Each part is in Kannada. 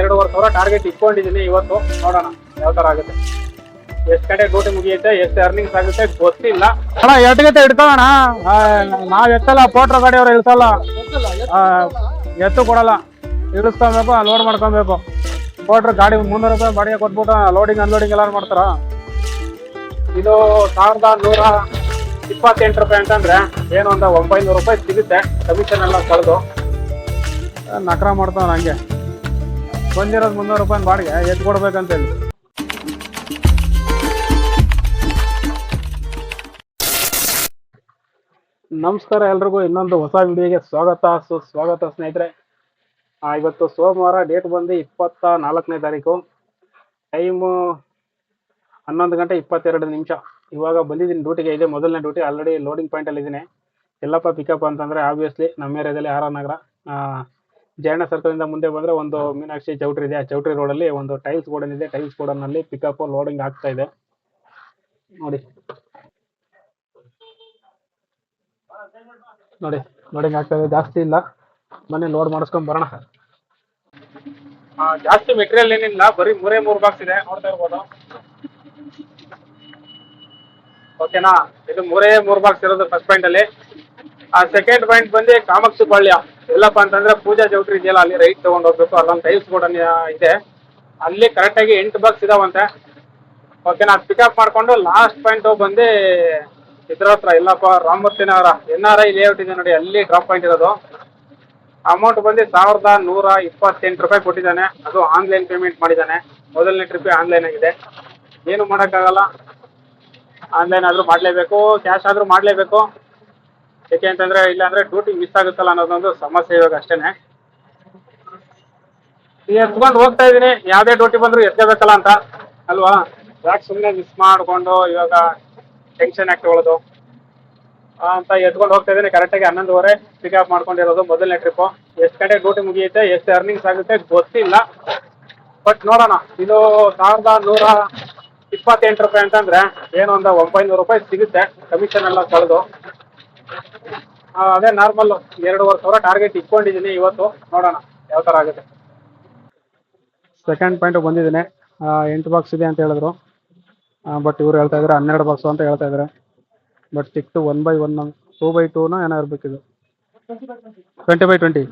ಎರಡೂವರೆ ಸಾವಿರ ಟಾರ್ಗೆಟ್ ಇಟ್ಕೊಂಡಿದ್ದೀನಿ ಇವತ್ತು. ನೋಡೋಣ ಯಾವ ಥರ ಆಗುತ್ತೆ. ಎಷ್ಟು ಗಂಟೆ ಡ್ಯೂಟಿ ಮುಗಿಯುತ್ತೆ ಎಷ್ಟು ಅರ್ನಿಂಗ್ಸ್ ಆಗುತ್ತೆ ಗೊತ್ತಿಲ್ಲ. ಅಣ್ಣ ಎರಡು ಗಂಟೆ ಇಡ್ತಾವಣ್ಣ ನಾವು ಎತ್ತಲ್ಲ ಪೋಟ್ರ ಗಾಡಿಯವ್ರು ಇಳಿಸಲ್ಲ. ಆ, ಎತ್ತು ಕೊಡಲ್ಲ. ಇಳಿಸ್ಕೊಬೇಕು ಲೋಡ್ ಮಾಡ್ಕೊಬೇಕು. ಪೋಟ್ರ ಗಾಡಿ ಮುನ್ನೂರು ರೂಪಾಯಿ ಬಾಡಿಗೆ ಕೊಟ್ಬಿಟ್ಟು ಲೋಡಿಂಗ್ ಅನ್ಲೋಡಿಂಗ್ ಎಲ್ಲ ಮಾಡ್ತಾರ. ಇದು ಸಾವಿರದ ನೂರ ಇಪ್ಪತ್ತೆಂಟು ರೂಪಾಯಿ ಅಂತಂದ್ರೆ ಏನು ಒಂದು ಒಂಬೈನೂರು ರೂಪಾಯಿ ಸಿಗುತ್ತೆ. ಕಮಿಷನ್ ಎಲ್ಲ ಕಳೆದು. ನಕರ ಮಾಡ್ತಾವ ಹಂಗೆ. ಬಂದಿರೋದು ಮುನ್ನೂರು ರೂಪಾಯಿ ಬಾಡಿಗೆ ಎತ್ತು ಕೊಡ್ಬೇಕಂತೇಳಿ. ನಮಸ್ಕಾರ ಎಲ್ರಿಗೂ, ಇನ್ನೊಂದು ಹೊಸ ವಿಡಿಯೋಗೆ ಸ್ವಾಗತ. ಸುಸ್ವಾಗತ ಸ್ನೇಹಿತರೆ. ಇವತ್ತು ಸೋಮವಾರ ಡೇಟ್ ಬಂದು ಇಪ್ಪತ್ತ ನಾಲ್ಕನೇ ತಾರೀಕು. ಟೈಮು ಹನ್ನೊಂದು ಗಂಟೆ ಇಪ್ಪತ್ತೆರಡು ನಿಮಿಷ. ಇವಾಗ ಬಂದಿದ್ದೀನಿ ಡ್ಯೂಟಿಗೆ, ಇದೆ ಮೊದಲನೇ ಡ್ಯೂಟಿ ಆಲ್ರೆಡಿ ಲೋಡಿಂಗ್ ಪಾಯಿಂಟಲ್ಲಿ ಇದ್ದೀನಿ. ಎಲ್ಲಪ್ಪ ಪಿಕಪ್ ಅಂತಂದರೆ ಆಬ್ವಿಯಸ್ಲಿ ನಮ್ಮ ಏರಿಯಾದಲ್ಲಿ ಆರ್ ನಗರ. ಜಯಣ್ಣ ಸರ್ಕಲಿಂದ ಮುಂದೆ ಬಂದ್ರೆ ಒಂದು ಮೀನಾಕ್ಷಿ ಚೌಟ್ರಿ ಇದೆ. ಆ ಚೌಟ್ರಿ ರೋಡಲ್ಲಿ ಒಂದು ಟೈಲ್ಸ್ ಗೋಡನ್ ಇದೆ ಟೈಲ್ಸ್ ಗೋಡನ್ನಲ್ಲಿ ಪಿಕಪ್ ಲೋಡಿಂಗ್ ಆಗ್ತಾ ಇದೆ. ನೋಡಿ. ನೋಡಿ ಲೋಡಿಂಗ್ ಆಗ್ತಾ ಇದೆ. ಜಾಸ್ತಿ ಇಲ್ಲ. ಮನೆ ಲೋಡ್ ಮಾಡಿಸ್ಕೊಂಡ್ ಬರೋಣ. ಜಾಸ್ತಿ ಮೆಟೀರಿಯಲ್ ಏನಿಲ್ಲ. ಬರೀ ಮೂರೇ ಮೂರು ಬಾಕ್ಸ್ ಇದೆ. ನೋಡ್ತಾ ಇರ್ಬೋದು. ಓಕೆನಾ ಇದು ಮೂರೇ ಮೂರು ಬಾಕ್ಸ್ ಇರೋದು ಫಸ್ಟ್ ಪಾಯಿಂಟ್ ಅಲ್ಲಿ. ಆ ಸೆಕೆಂಡ್ ಪಾಯಿಂಟ್ ಬಂದು ಕಾಮಕ್ಸು ಪಾಳ್ಯ. ಎಲ್ಲಪ್ಪ ಅಂತಂದ್ರೆ ಪೂಜಾ ಚೌಟ್ರಿ ಇದೆಯಲ್ಲ ಅಲ್ಲಿ ರೈಟ್ ತಗೊಂಡು ಹೋಗ್ಬೇಕು, ಅಲ್ಲೊಂದು ಟೈಲ್ಸ್ ಗೋಡನ್ ಇದೆ. ಅಲ್ಲಿ ಕರೆಕ್ಟಾಗಿ ಎಂಟು ಬಾಕ್ಸ್ ಇದಾವಂತೆ. ಓಕೆನಾ ನಾನು ಪಿಕಪ್ ಮಾಡ್ಕೊಂಡು ಲಾಸ್ಟ್ ಪಾಯಿಂಟ್ ಬಂದು ಇದ್ರ ಹತ್ರ ಎಲ್ಲಪ್ಪ Ramamurthy Nagar. N R I layout ಇದೆ ನೋಡಿ, ಅಲ್ಲಿ ಡ್ರಾಪ್ ಪಾಯಿಂಟ್ ಇರೋದು. ಅಮೌಂಟ್ ಬಂದು ಸಾವಿರದ ನೂರ ಇಪ್ಪತ್ತೆಂಟು ರೂಪಾಯಿ ಕೊಟ್ಟಿದ್ದಾನೆ. ಅದು ಆನ್ಲೈನ್ ಪೇಮೆಂಟ್ ಮಾಡಿದ್ದಾನೆ. ಮೊದಲನೇ ಟ್ರಿಪ್ ಆನ್ಲೈನ್ ಆಗಿದೆ. ಏನು ಮಾಡೋಕ್ಕಾಗಲ್ಲ. ಆನ್ಲೈನ್ ಆದರೂ ಮಾಡಲೇಬೇಕು ಕ್ಯಾಶ್ ಆದರೂ ಮಾಡಲೇಬೇಕು. ಏಕೆ ಇಲ್ಲ ಅಂದ್ರೆ ಡ್ಯೂಟಿ ಮಿಸ್ ಆಗುತ್ತಲ್ಲ ಅನ್ನೋದೊಂದು ಸಮಸ್ಯೆ ಇವಾಗ ಅಷ್ಟೇನೆ. ಈಗ ಎತ್ಕೊಂಡು ಹೋಗ್ತಾ ಇದೀನಿ ಯಾವ್ದೇ ಡ್ಯೂಟಿ ಬಂದ್ರು ಎತ್ಕೋಬೇಕಲ್ಲ ಅಂತ. ಅಲ್ವಾ? ಯಾಕೆ ಸುಮ್ಮನೆ ಮಿಸ್ ಮಾಡ್ಕೊಂಡು ಇವಾಗ ಟೆನ್ಷನ್ ಯಾಕೆ ತಗೊಳ್ಳೋದು ಅಂತ ಎತ್ಕೊಂಡು ಹೋಗ್ತಾ ಇದ್ದೀನಿ. ಕರೆಕ್ಟಾಗಿ ಹನ್ನೊಂದುವರೆ ಪಿಕಪ್ ಮಾಡ್ಕೊಂಡಿರೋದು ಮೊದಲನೇ ಟ್ರಿಪ್ಪು ಎಷ್ಟು ಗಂಟೆ ಡ್ಯೂಟಿ ಮುಗಿಯುತ್ತೆ, ಎಷ್ಟು ಅರ್ನಿಂಗ್ಸ್ ಆಗುತ್ತೆ ಗೊತ್ತಿಲ್ಲ. ಬಟ್ ನೋಡೋಣ. ಇದು ಸಾವಿರದ ನೂರ ಇಪ್ಪತ್ತೆಂಟು ರೂಪಾಯಿ ಅಂತಂದ್ರೆ ಏನೋ ಒಂದು ಒಂಬೈನೂರು ರೂಪಾಯಿ ಸಿಗುತ್ತೆ. ಕಮಿಷನ್ ಎಲ್ಲ ಕಳೆದು ಅದೇ ನಾರ್ಮಲ್ಲು ಎರಡೂವರೆ ಸಾವಿರ ಟಾರ್ಗೆಟ್ ಇಟ್ಕೊಂಡಿದ್ದೀನಿ ಇವತ್ತು. ನೋಡೋಣ ಯಾವ ಥರ ಆಗುತ್ತೆ. ಸೆಕೆಂಡ್ ಪಾಯಿಂಟ್ ಬಂದಿದ್ದೀನಿ. ಎಂಟು ಬಾಕ್ಸ್ ಇದೆ ಅಂತ ಹೇಳಿದ್ರು. ಬಟ್ ಇವ್ರು ಹೇಳ್ತಾ ಇದ್ದಾರೆ ಹನ್ನೆರಡು ಬಾಕ್ಸ್ ಅಂತ ಹೇಳ್ತಾ ಇದ್ದಾರೆ ಬಟ್ ಸಿಕ್ತು one by one two by ಟೂನ ಏನೋ ಇರಬೇಕಿದು. Twenty by twenty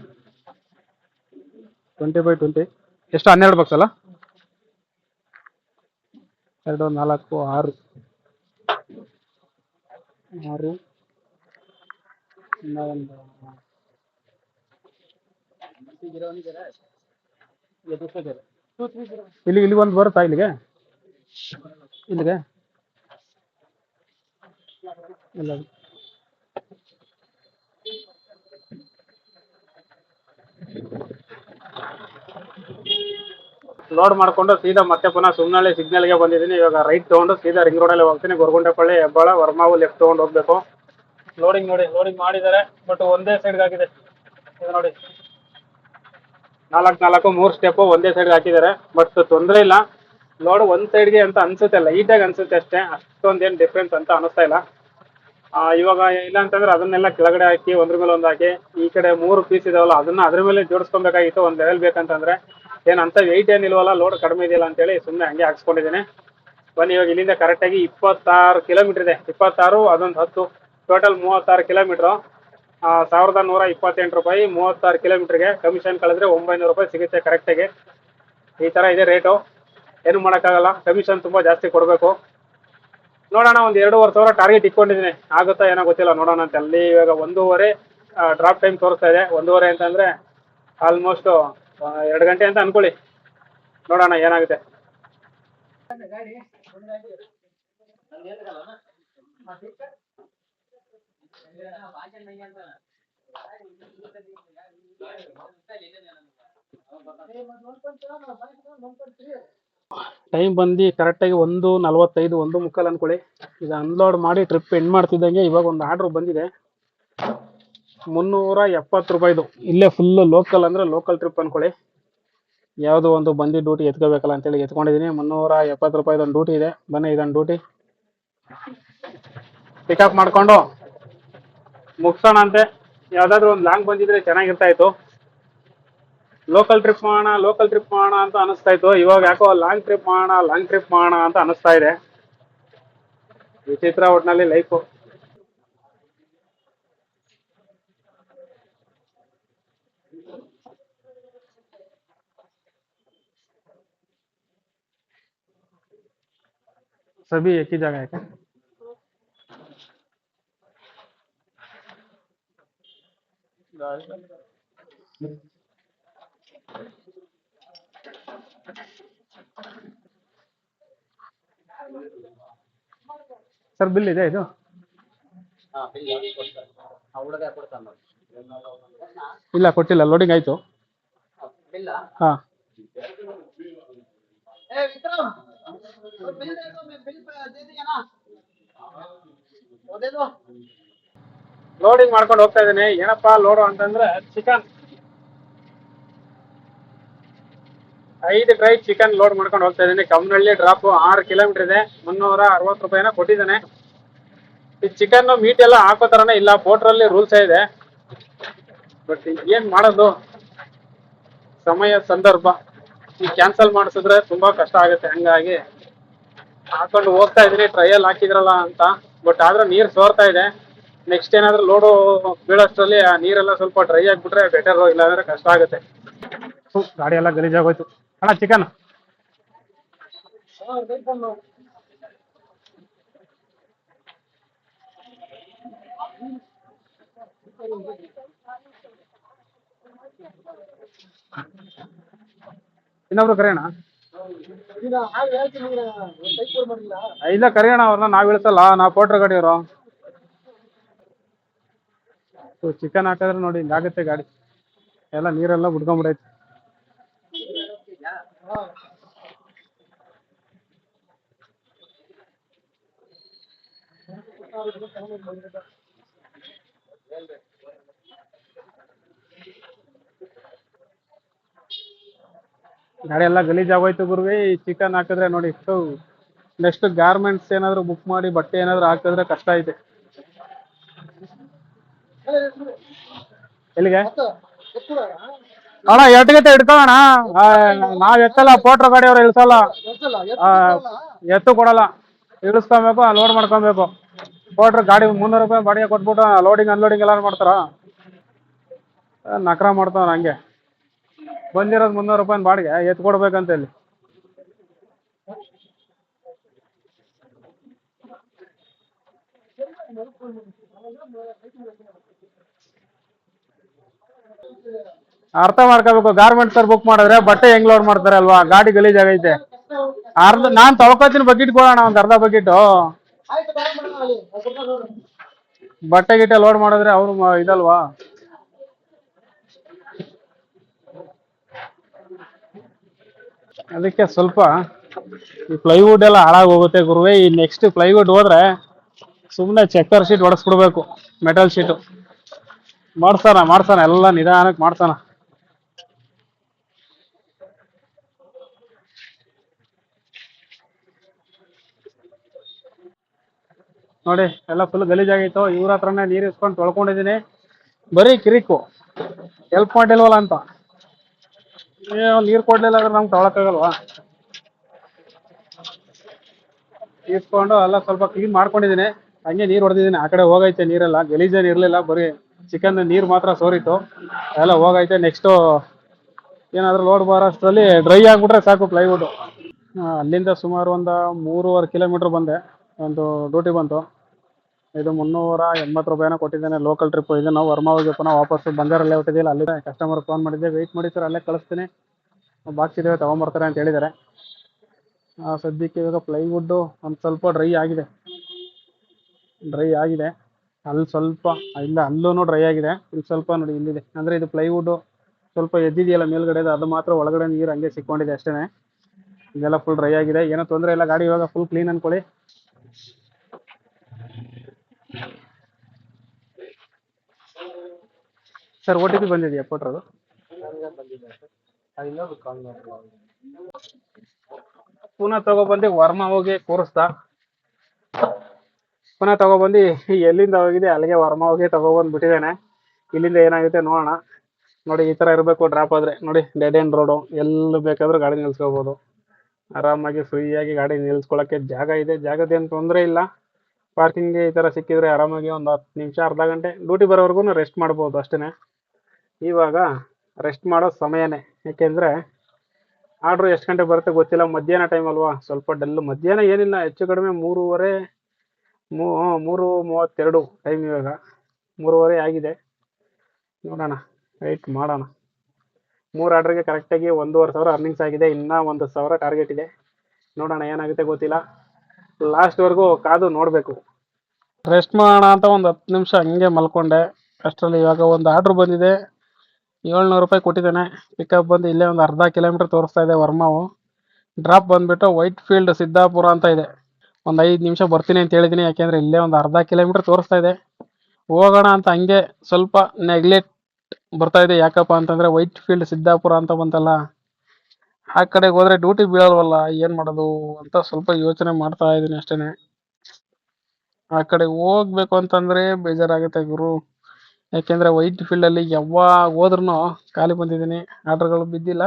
twenty by twenty ಎಷ್ಟು, ಹನ್ನೆರಡು ಬಾಕ್ಸ್ ಅಲ್ಲ? ಎರಡು, ನಾಲ್ಕು, ಆರು. ಆರು. ಇನ್ನ ಇಲ್ಲಿ ಇಲ್ಲಿ ಒಂದು ಬರುತ್ತಾ ಇಲ್ಲಿಗೆ? ಇಲ್ಲಿಗೆ? ಇಲ್ಲ. ಲೋಡ್ ಮಾಡ್ಕೊಂಡು ಸೀದಾ ಮತ್ತೆ ಪುನಃ ಸುಮ್ಮನಳ್ಳಿ ಸಿಗ್ನಲ್ಗೆ ಬಂದಿದ್ದೀನಿ. ಇವಾಗ ರೈಟ್ ತೊಗೊಂಡು ಸೀದಾ ರಿಂಗ್ ರೋಡಲ್ಲಿ ಹೋಗ್ತೀನಿ. ಗೊರಗುಂಟೆಪಳ್ಳಿ ಹೆಬ್ಬಾಳ, ವರ್ಮಾವು ಲೆಫ್ಟ್ ತೊಗೊಂಡು ಹೋಗ್ಬೇಕು. ಲೋಡಿಂಗ್ ನೋಡಿ ಲೋಡಿಂಗ್ ಮಾಡಿದ್ದಾರೆ ಬಟ್ ಒಂದೇ ಸೈಡ್ಗೆ ಹಾಕಿದೆ. ನೋಡಿ. ನಾಲ್ಕು ನಾಲ್ಕು, ಮೂರು ಸ್ಟೆಪ್ಪು ಒಂದೇ ಸೈಡ್ಗೆ ಹಾಕಿದ್ದಾರೆ ಬಟ್ ತೊಂದರೆ ಇಲ್ಲ. ಲೋಡ್ ಒಂದು ಸೈಡ್ಗೆ ಅಂತ ಅನ್ಸುತ್ತೆ ಲೈಟಾಗಿ ಅನ್ಸುತ್ತೆ ಅಷ್ಟೇ. ಅಷ್ಟೊಂದೇನು ಡಿಫ್ರೆನ್ಸ್ ಅಂತ ಅನಿಸ್ತಾ ಇಲ್ಲ. ಇವಾಗ ಇಲ್ಲ ಅಂತಂದ್ರೆ ಅದನ್ನೆಲ್ಲ ಕೆಳಗಡೆ ಹಾಕಿ, ಒಂದ್ರ ಮೇಲೆ ಒಂದು ಹಾಕಿ, ಈ ಕಡೆ ಮೂರು ಪೀಸ್ ಇದಾವಲ್ಲ, ಅದನ್ನ ಅದ್ರ ಮೇಲೆ ಜೋಡಿಸ್ಕೊಬೇಕಾಗಿತ್ತು, ಒಂದು ಲೆವೆಲ್ ಬೇಕಂತಂದ್ರೆ. ಅಂತ ವೆಯ್ಟ್ ಏನಿಲ್ವಲ್ಲ ಲೋಡ್ ಕಡಿಮೆ ಇದೆಯಲ್ಲ ಅಂತೇಳಿ ಸುಮ್ಮನೆ ಹಂಗೆ ಹಾಕ್ಸ್ಕೊಂಡಿದ್ದೀನಿ. ಬನ್ನಿ, ಇವಾಗ ಇಲ್ಲಿಂದ ಕರೆಕ್ಟಾಗಿ ಇಪ್ಪತ್ತಾರು ಕಿಲೋಮೀಟರ್ ಇದೆ. ಇಪ್ಪತ್ತಾರು, ಅದೊಂದು ಹತ್ತು. ಟೋಟಲ್ ಮೂವತ್ತಾರು ಕಿಲೋಮೀಟ್ರು. ಸಾವಿರದ ನೂರ ಇಪ್ಪತ್ತೆಂಟು ರೂಪಾಯಿ ಮೂವತ್ತಾರು ಕಿಲೋಮೀಟ್ರಿಗೆ ಕಮಿಷನ್ ಕಳೆದ್ರೆ ಒಂಬೈನೂರು ರೂಪಾಯಿ ಸಿಗುತ್ತೆ ಕರೆಕ್ಟಾಗಿ ಈ ಥರ ಇದೆ ರೇಟು ಏನು ಮಾಡೋಕ್ಕಾಗಲ್ಲ, ಕಮಿಷನ್ ತುಂಬ ಜಾಸ್ತಿ ಕೊಡಬೇಕು. ನೋಡೋಣ, ಒಂದು ಎರಡೂವರೆ ಸಾವಿರ ಟಾರ್ಗೆಟ್ ಇಟ್ಕೊಂಡಿದ್ದೀನಿ. ಆಗುತ್ತಾ ಏನೋ ಗೊತ್ತಿಲ್ಲ, ನೋಡೋಣ ಅಂತ. ಅಲ್ಲಿ ಇವಾಗ ಒಂದೂವರೆ ಡ್ರಾಪ್ ಟೈಮ್ ತೋರಿಸ್ತಾ ಇದೆ. ಒಂದೂವರೆ ಅಂತಂದರೆ ಆಲ್ಮೋಸ್ಟು ಎರಡು ಗಂಟೆ ಅಂತ ಅಂದ್ಕೊಳ್ಳಿ ನೋಡೋಣ ಏನಾಗುತ್ತೆ. ಟೈಮ್ ಬಂದು ಕರೆಕ್ಟಾಗಿ ಒಂದು ನಲವತ್ತೈದು, ಒಂದು ಮುಕ್ಕಾಲು ಅನ್ಕೊಳ್ಳಿ. ಈಗ ಅನ್ಲೋಡ್ ಮಾಡಿ ಟ್ರಿಪ್ ಎಂಡ್ ಮಾಡ್ತಿದ್ದಂಗೆ ಇವಾಗ ಒಂದು ಆರ್ಡ್ರ್ ಬಂದಿದೆ. ಮುನ್ನೂರ ಎಪ್ಪತ್ತು ರೂಪಾಯಿದು. ಇಲ್ಲೇ ಫುಲ್ಲು ಲೋಕಲ್ ಅಂದರೆ ಲೋಕಲ್ ಟ್ರಿಪ್ ಅನ್ಕೊಳ್ಳಿ. ಯಾವುದೋ ಒಂದು ಬಂದು ಡ್ಯೂಟಿ ಎತ್ಕೋಬೇಕಲ್ಲ ಅಂತೇಳಿ ಎತ್ಕೊಂಡಿದ್ದೀನಿ ಮುನ್ನೂರ ಎಪ್ಪತ್ತು ರೂಪಾಯಿದೊಂದು ಡ್ಯೂಟಿ ಇದೆ. ಬನ್ನಿ ಇದೊಂದು ಡ್ಯೂಟಿ ಪಿಕಪ್ ಮಾಡಿಕೊಂಡು. ಮುಗಿಸೋಣ ಅಂತೆ ಯಾವುದಾದ್ರೂ ಒಂದು ಲಾಂಗ್ ಬಂದಿದ್ರೆ ಚೆನ್ನಾಗಿರ್ತಾ ಇತ್ತು ಲೋಕಲ್ ಟ್ರಿಪ್ ಮಾಡೋಣ ಲೋಕಲ್ ಟ್ರಿಪ್ ಮಾಡೋಣ ಅಂತ ಅನಿಸ್ತಾ ಇತ್ತು ಇವಾಗ ಯಾಕೋ ಲಾಂಗ್ ಟ್ರಿಪ್ ಮಾಡೋಣ ಲಾಂಗ್ ಟ್ರಿಪ್ ಮಾಡೋಣ ಅಂತ ಅನಿಸ್ತಾ ಇದೆ ವಿಚಿತ್ರ ಒಟ್ನಲ್ಲಿ ಲೈಫು सभी एक ही जगह है क्या ಸರ್ ಬಿಲ್ ಇದೆ ಇದು? ಇಲ್ಲ ಕೊಟ್ಟಿಲ್ಲ ಲೋಡಿಂಗ್ ಆಯ್ತು. ಹಾ. ए ಲೋಡಿಂಗ್ ಮಾಡ್ಕೊಂಡು ಹೋಗ್ತಾ ಇದ್ದೀನಿ. ಏನಪ್ಪಾ ಲೋಡು ಅಂತಂದ್ರೆ ಚಿಕನ್ ಐದು ಡ್ರೈ ಚಿಕನ್ ಲೋಡ್ ಮಾಡ್ಕೊಂಡು ಹೋಗ್ತಾ ಇದ್ದೀನಿ. ಕಮ್ಮನಹಳ್ಳಿ ಡ್ರಾಪ್ ಆರು ಕಿಲೋಮೀಟರ್ ಇದೆ. ಮುನ್ನೂರ ಅರವತ್ತು ರೂಪಾಯಿನ ಕೊಟ್ಟಿದ್ದಾನೆ. ಈ ಚಿಕನ್ ಮೀಟ್ ಎಲ್ಲ ಹಾಕೋ ಥರನೇ ಇಲ್ಲ. ಪೋಟ್ರಲ್ಲಿ ರೂಲ್ಸ್ ಇದೆ. ಬಟ್ ಏನ್ ಮಾಡೋದು? ಸಮಯ ಸಂದರ್ಭ. ಈ ಕ್ಯಾನ್ಸಲ್ ಮಾಡಿಸಿದ್ರೆ ತುಂಬಾ ಕಷ್ಟ ಆಗುತ್ತೆ. ಹಂಗಾಗಿ ಹಾಕೊಂಡು ಹೋಗ್ತಾ ಇದ್ದೀನಿ. ಟ್ರಯಲ್ ಹಾಕಿದ್ರಲ್ಲ ಅಂತ. ಬಟ್ ಆದ್ರೆ ನೀರ್ ಸೋರ್ತಾ ಇದೆ. ನೆಕ್ಸ್ಟ್ ಏನಾದ್ರೂ ಲೋಡು ಬೀಳೋಷ್ಟರಲ್ಲಿ ಆ ನೀರೆಲ್ಲ ಸ್ವಲ್ಪ ಡ್ರೈ ಆಗಿಬಿಟ್ರೆ ಬೆಟರ್ ಇಲ್ಲ ಅಂದ್ರೆ ಕಷ್ಟ ಆಗುತ್ತೆ. ಗಾಡಿ ಎಲ್ಲ ಗಲೀಜಾಗೋಯ್ತು ಅಣ್ಣ ಚಿಕನ್? ಇನ್ನೊಬ್ರು ಕರೆಯೋಣ? ಇಲ್ಲ ಕರೆಯೋಣ ಅವ್ರನ್ನ. ನಾವ್ ಇಳಿಸಲ್ಲ ನಾವು ಪೋಟ್ರ ಗಾಡಿಯವರು ಚಿಕನ್ ಹಾಕಿದ್ರೆ ನೋಡಿ ಹಿಂಗಾಗುತ್ತೆ ಗಾಡಿ. ಎಲ್ಲ ನೀರೆಲ್ಲ ಬಿಡ್ಕೊಂಡ್ಬಿಡೈತೆ ಹಾಂ ಗಾಡಿ ಎಲ್ಲ ಗಲೀಜಾಗೋಯ್ತು ಗುರುವೆ. ಈ ಚಿಕನ್ ಹಾಕಿದ್ರೆ ನೋಡಿ ಇಷ್ಟು ನೆಕ್ಸ್ಟ್ ಗಾರ್ಮೆಂಟ್ಸ್ ಏನಾದ್ರು ಬುಕ್ ಮಾಡಿ, ಬಟ್ಟೆ ಏನಾದ್ರು ಹಾಕಿದ್ರೆ ಕಷ್ಟ ಐತೆ. ಎಲ್ಲಿಗೆ? ಅಣ್ಣ ಎಟ್ಗತ್ತೆ ಹಿಡ್ಕೊಳ್ಳೋಣ? ನಾವ್ ಎತ್ತಲ್ಲ, ಪೋಟ್ರ ಗಾಡಿಯವ್ರು ಇಳಿಸಲ್ಲ. ಎತ್ತು ಕೊಡಲ್ಲ. ಇಳಿಸ್ಕೊಬೇಕು ಲೋಡ್ ಮಾಡ್ಕೊಬೇಕು. ಪೋಟ್ರ ಗಾಡಿ ಮುನ್ನೂರು ರೂಪಾಯಿ ಬಾಡಿಗೆ ಕೊಟ್ಬಿಟ್ಟು ಲೋಡಿಂಗ್ ಅನ್ಲೋಡಿಂಗ್ ಎಲ್ಲ ಮಾಡ್ತಾರ? ನಕ್ರ ಮಾಡ್ತಾವ ಹಂಗೆ. ಬಂದಿರೋದು ಮುನ್ನೂರು ರೂಪಾಯಿ ಬಾಡಿಗೆ, ಎತ್ತು ಕೊಡ್ಬೇಕಂತ ಇಲ್ಲಿ ಅರ್ಥ ಮಾಡ್ಕೋಬೇಕು. ಗಾರ್ಮೆಂಟ್ಸ್ ಅವ್ರು ಬುಕ್ ಮಾಡಿದ್ರೆ ಬಟ್ಟೆ ಹೆಂಗ್ ಲೋಡ್ ಮಾಡ್ತಾರೆ ಅಲ್ವಾ? ಗಾಡಿ ಗಲೀಜಾಗೈತೆ ಅರ್ಧ, ನಾನ್ ತಗೊಳ್ತೀನಿ ಬಕೆಟ್ ಕೊಡೋಣ ಒಂದ್ ಅರ್ಧ ಬಕೆಟ್ ಬಟ್ಟೆ ಗಿಟ್ಟೆ ಲೋಡ್ ಮಾಡಿದ್ರೆ ಅವ್ರು ಇದಲ್ವಾ? ಅದಕ್ಕೆ ಸ್ವಲ್ಪ ಈ ಪ್ಲೈವುಡ್ ಎಲ್ಲ ಹಾಳಾಗಿ ಹೋಗುತ್ತೆ ಗುರುವೆ. ಈ ನೆಕ್ಸ್ಟ್ ಪ್ಲೈವುಡ್ ಹೋದ್ರೆ ಸುಮ್ಮನೆ ಚೆಕ್ಕರ್ ಶೀಟ್ ಹೊಡೆಸ್ಬಿಡ್ಬೇಕು ಮೆಟಲ್ ಶೀಟು ಮಾಡ್ಸೋಣ ಮಾಡ್ಸೋಣ. ಎಲ್ಲ ನಿಧಾನಕ್ಕೆ ಮಾಡ್ಸೋಣ. ನೋಡಿ, ಎಲ್ಲ ಫುಲ್ ಗಲೀಜಾಗಿತ್ತು ಇವ್ರ ಹತ್ರನೇ ನೀರು ಇಸ್ಕೊಂಡು ತೊಳ್ಕೊಂಡಿದ್ದೀನಿ ಬರೀ ಕಿರಿಕು. ಹೆಲ್ಪ್ ಮಾಡಿಲ್ವಲ್ಲ ಅಂತ. ನೀರು ಕೊಡ್ಲಿಲ್ಲ ಅಂದ್ರೆ ನಮ್ಗೆ ಆಗಲ್ವಾ ಇಸ್ಕೊಂಡು ಎಲ್ಲ ಸ್ವಲ್ಪ ಕ್ಲೀನ್ ಮಾಡ್ಕೊಂಡಿದ್ದೀನಿ ಹಂಗೆ ನೀರು ಹೊಡೆದಿದ್ದೀನಿ ಆ ಕಡೆ ಹೋಗೈತೆ ನೀರೆಲ್ಲ. ಗಲೀಜೇನು ಇರಲಿಲ್ಲ. ಬರೀ ಚಿಕನ್ ನೀರು ಮಾತ್ರ ಸೋರಿತ್ತು. ಎಲ್ಲ ಹೋಗೈತೆ. ನೆಕ್ಸ್ಟು ಏನಾದರೂ ಲೋಡ್ ಬರೋಷ್ಟರಲ್ಲಿ ಡ್ರೈ ಆಗಿಬಿಟ್ರೆ ಸಾಕು ಪ್ಲೈವುಡ್ ಅಲ್ಲಿಂದ ಸುಮಾರು ಒಂದು ಮೂರುವರೆ ಕಿಲೋಮೀಟ್ರ್ ಬಂದೆ. ಒಂದು ಡ್ಯೂಟಿ ಬಂತು. ಇದು ಮುನ್ನೂರ ಎಂಬತ್ತು ರೂಪಾಯಿನ ಕೊಟ್ಟಿದ್ದೇನೆ ಲೋಕಲ್ ಟ್ರಿಪ್ ಇದು ನಾವು ವರ್ಮಾ ಹೋಗಿ ಪುನಃ ವಾಪಸ್ ಬಂಗಾರಲ್ಲೇ ಹೊಟ್ಟಿದ್ದಿಲ್ಲ ಅಲ್ಲಿ ಕಸ್ಟಮರ್ ಫೋನ್ ಮಾಡಿದ್ದೆ ವೆಯ್ಟ್ ಮಾಡಿ ಸರ್ ಅಲ್ಲೇ ಕಳಿಸ್ತೀನಿ. ಬಾಕ್ಸ್ ಇದ್ದಾವೆ ತೊಗೊಂಬರ್ತಾರೆ ಅಂತ ಹೇಳಿದ್ದಾರೆ. ಸದ್ಯಕ್ಕೆ ಇವಾಗ ಪ್ಲೈವುಡ್ಡು ಒಂದು ಸ್ವಲ್ಪ ಡ್ರೈ ಆಗಿದೆ. ಡ್ರೈ ಆಗಿದೆ. ಅಲ್ಲಿ ಸ್ವಲ್ಪ, ಇಲ್ಲ ಅಲ್ಲೂ ಡ್ರೈ ಆಗಿದೆ. ಇಲ್ಲಿ ಸ್ವಲ್ಪ ನೋಡಿ, ಇಲ್ಲಿದೆ. ಅಂದರೆ ಇದು ಪ್ಲೈವುಡ್ಡು ಸ್ವಲ್ಪ ಎದ್ದಿದೆಯಲ್ಲ ಮೇಲ್ಗಡೆ ಅದು ಮಾತ್ರ ಒಳಗಡೆ ನೀರು ಹಂಗೆ ಸಿಕ್ಕೊಂಡಿದೆ ಅಷ್ಟೇ ಇದೆಲ್ಲ ಫುಲ್ ಡ್ರೈ ಆಗಿದೆ. ಏನೋ ತೊಂದರೆ ಇಲ್ಲ, ಗಾಡಿ ಇವಾಗ ಫುಲ್ ಕ್ಲೀನ್ ಅನ್ಕೊಳ್ಳಿ. ಸರ್ ಓ ಟಿ ಪಿ ಬಂದಿದೆಯಾ ಕೊಟ್ರದು ಪುನಃ ತಗೊಬಂದು ವರ್ಮ ಹೋಗಿ ಕೂರಿಸ್ದ ಪುನಃ ತಗೊಬಂದು ಎಲ್ಲಿಂದ ಹೋಗಿದೆ, ಅಲ್ಲಿಗೆ ವರ್ಮ ಹೋಗಿ ತಗೊಬಂದು ಬಿಟ್ಟಿದ್ದಾನೆ ಇಲ್ಲಿಂದ ಏನಾಗುತ್ತೆ ನೋಡೋಣ. ನೋಡಿ, ಈ ತರ ಇರಬೇಕು ಡ್ರಾಪ್ ಆದ್ರೆ. ನೋಡಿ ಡೆಡ್ ಎಂಡ್ ರೋಡು ಎಲ್ಲಿ ಬೇಕಾದ್ರೂ ಗಾಡಿ ನಿಲ್ಸ್ಕೋಬೋದು. ಆರಾಮಾಗಿ ಫ್ರೀಯಾಗಿ ಗಾಡಿ ನಿಲ್ಸ್ಕೊಳಕ್ಕೆ ಜಾಗ ಇದೆ. ಜಾಗದೇನು ತೊಂದರೆ ಇಲ್ಲ. ಪಾರ್ಕಿಂಗ್ ಈ ತರ ಸಿಕ್ಕಿದ್ರೆ ಆರಾಮಾಗಿ ಒಂದು ಹತ್ತು ನಿಮಿಷ, ಅರ್ಧ ಗಂಟೆ ಡ್ಯೂಟಿ ಬರೋವರೆಗೂ ರೆಸ್ಟ್ ಮಾಡ್ಬೋದು ಅಷ್ಟೇ ಇವಾಗ ರೆಸ್ಟ್ ಮಾಡೋ ಸಮಯನೇ. ಯಾಕೆಂದ್ರೆ ಆರ್ಡ್ರು ಎಷ್ಟು ಗಂಟೆ ಬರುತ್ತೆ ಗೊತ್ತಿಲ್ಲ. ಮಧ್ಯಾಹ್ನ ಟೈಮ್ ಅಲ್ವಾ? ಸ್ವಲ್ಪ ಡಲ್ ಮಧ್ಯಾಹ್ನ ಏನಿಲ್ಲ. ಹೆಚ್ಚು ಕಡಿಮೆ ಮೂರುವರೆ, ಮೂ ಮೂರು ಮೂವತ್ತೆರಡು ಟೈಮ್ ಇವಾಗ. ಮೂರುವರೆ ಆಗಿದೆ. ನೋಡೋಣ. ವೆಯ್ಟ್ ಮಾಡೋಣ. ಮೂರು ಆರ್ಡ್ರಿಗೆ ಕರೆಕ್ಟಾಗಿ ಒಂದೂವರೆ ಸಾವಿರ ಅರ್ನಿಂಗ್ಸ್ ಆಗಿದೆ. ಇನ್ನೂ ಒಂದು ಸಾವಿರ ಟಾರ್ಗೆಟ್ ಇದೆ. ನೋಡೋಣ ಏನಾಗುತ್ತೆ ಗೊತ್ತಿಲ್ಲ. ಲಾಸ್ಟ್ವರೆಗೂ ಕಾದು ನೋಡಬೇಕು. ರೆಸ್ಟ್ ಮಾಡೋಣ ಅಂತ ಒಂದು ಹತ್ತು ನಿಮಿಷ ಹಂಗೆ ಮಲ್ಕೊಂಡೆ. ಅಷ್ಟರಲ್ಲಿ ಇವಾಗ ಒಂದು ಆರ್ಡ್ರ್ ಬಂದಿದೆ. ಏಳ್ನೂರು ರೂಪಾಯಿ ಕೊಟ್ಟಿದ್ದಾನೆ. ಪಿಕಪ್ ಬಂದು ಇಲ್ಲೇ ಒಂದು ಅರ್ಧ ಕಿಲೋಮೀಟ್ರ್ ತೋರಿಸ್ತಾ ಇದೆ ವರ್ಮಾವು. ಡ್ರಾಪ್ ಬಂದುಬಿಟ್ಟು ವೈಟ್ ಫೀಲ್ಡ್ ಸಿದ್ದಾಪುರ ಅಂತ ಇದೆ. ಒಂದು ಐದು ನಿಮಿಷ ಬರ್ತೀನಿ ಅಂತ ಹೇಳಿದ್ದೀನಿ ಯಾಕೆಂದರೆ ಇಲ್ಲೇ ಒಂದು ಅರ್ಧ ಕಿಲೋಮೀಟ್ರ್ ತೋರಿಸ್ತಾ ಇದೆ. ಹೋಗೋಣ ಅಂತ ಹಂಗೆ ಸ್ವಲ್ಪ ನೆಗ್ಲೆಕ್ಟ್ ಬರ್ತಾ ಇದೆ. ಯಾಕಪ್ಪ ಅಂತಂದರೆ ವೈಟ್ ಫೀಲ್ಡ್ ಸಿದ್ದಾಪುರ ಅಂತ ಬಂತಲ್ಲ, ಆ ಕಡೆಗೆ ಹೋದರೆ ಡ್ಯೂಟಿ ಬೀಳಲ್ವಲ್ಲ, ಏನು ಮಾಡೋದು ಅಂತ ಸ್ವಲ್ಪ ಯೋಚನೆ ಮಾಡ್ತಾ ಇದ್ದೀನಿ ಅಷ್ಟೇ ಆ ಕಡೆ ಹೋಗ್ಬೇಕು ಅಂತಂದರೆ ಬೇಜಾರಾಗುತ್ತೆ ಗುರು. ಯಾಕೆಂದ್ರೆ ವೈಟ್ ಫೀಲ್ಡ್ ಅಲ್ಲಿ ಯಾವಾಗ ಹೋದ್ರೂ ಖಾಲಿ ಬಂದಿದ್ದೀನಿ. ಆರ್ಡರ್ಗಳು ಬಿದ್ದಿಲ್ಲ.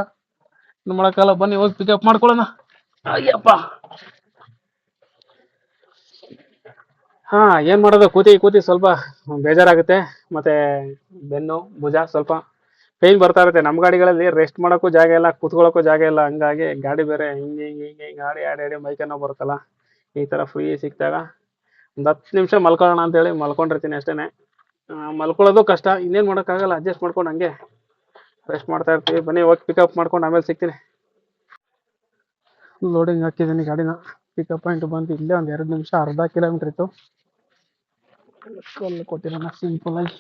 ಇನ್ನು ಮಾಡಕ್ಕಾಗಲ್ಲ ಬನ್ನಿ, ಹೋಗಿ ಪಿಕಪ್ ಮಾಡ್ಕೊಳ್ಳೋಣ. ಅಯ್ಯಪ್ಪ! ಹಾ, ಏನ್ ಮಾಡೋದು? ಕೂತಿ ಕೂತಿ ಸ್ವಲ್ಪ ಬೇಜಾರಾಗುತ್ತೆ. ಮತ್ತೆ ಬೆನ್ನು, ಭುಜ ಸ್ವಲ್ಪ ಪೇನ್ ಬರ್ತಾ ಇರುತ್ತೆ. ನಮ್ಮ ಗಾಡಿಗಳಲ್ಲಿ ರೆಸ್ಟ್ ಮಾಡೋಕ್ಕೂ ಜಾಗ ಇಲ್ಲ, ಕೂತ್ಕೊಳ್ಳೋಕ್ಕೂ ಜಾಗ ಇಲ್ಲ. ಹಂಗಾಗಿ ಗಾಡಿ ಬೇರೆ ಹಿಂಗೆ ಹಿಂಗೆ ಹಿಂಗೆ ಆಡಿ ಆಡಿ ಆಡಿ ಮೈಕನ್ನೋ ಬರುತ್ತಲ್ಲ, ಈ ಥರ ಫ್ರೀ ಸಿಕ್ಕಿದಾಗ ಒಂದು ಹತ್ತು ನಿಮಿಷ ಮಲ್ಕೊಳ್ಳೋಣ ಅಂತೇಳಿ ಮಲ್ಕೊಂಡಿರ್ತೀನಿ ಅಷ್ಟೇ ಮಲ್ಕೊಳ್ಳೋದು ಕಷ್ಟ. ಇನ್ನೇನು ಮಾಡೋಕ್ಕಾಗಲ್ಲ ಅಡ್ಜಸ್ಟ್ ಮಾಡ್ಕೊಂಡು ಹಂಗೆ. ರೆಸ್ಟ್ ಮಾಡ್ತಾ ಇರ್ತೀವಿ. ಬನ್ನಿ, ಹೋಗಿ ಪಿಕಪ್ ಮಾಡ್ಕೊಂಡು ಆಮೇಲೆ ಸಿಗ್ತೀನಿ. ಲೋಡಿಂಗ್ ಹಾಕಿದ್ದೀನಿ ಗಾಡಿನ. ಪಿಕಪ್ ಪಾಯಿಂಟ್ ಬಂದು ಇಲ್ಲೇ ಒಂದು ಎರಡು ನಿಮಿಷ, ಅರ್ಧ ಕಿಲೋಮೀಟ್ರ್ ಇತ್ತು. ಕೊಟ್ಟಿರೋಣ ಸಿಂಪಲ್ ಆಗಿ